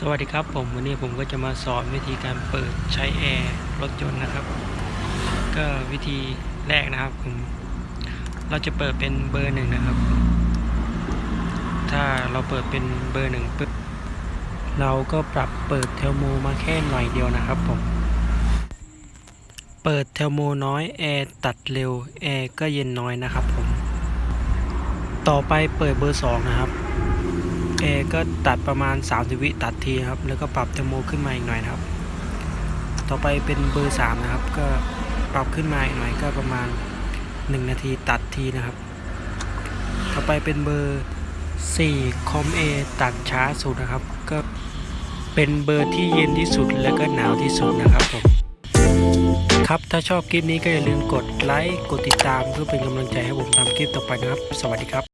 สวัสดีครับผมวันนี้ผมก็จะมาสอนวิธีการเปิดใช้แอร์รถยนต์นะครับ ก็วิธีแรกนะครับผมเราจะเปิดเป็นเบอร์หนึ่งนะครับ ถ้าเราเปิดเป็นเบอร์หนึ่งปุ๊บเราก็ปรับเปิดเทอร์โมมาแค่หน่อยเดียวนะครับผมเปิดเทอร์โมน้อยแอร์ตัดเร็วแอร์ก็เย็นน้อยนะครับผมต่อไปเปิดเบอร์สองนะครับ แอร์ก็ตัดประมาณ 30 วิตัดทีนะครับ แล้วก็ปรับเทอร์โมขึ้นมาอีกหน่อยนะครับ ต่อไปเป็นเบอร์ 3 นะครับ ก็ปรับขึ้นมาอีกหน่อยก็ประมาณ 1 นาทีตัดทีนะครับ ต่อไปเป็นเบอร์ 4 คอมเอตัดช้าสุดนะครับ ก็เป็นเบอร์ที่เย็นที่สุดและก็หนาวที่สุดนะครับผมครับ ถ้าชอบคลิปนี้ก็อย่าลืมกดไลค์ กดติดตามเพื่อเป็นกำลังใจให้ผมทำคลิปต่อไปนะครับ สวัสดีครับ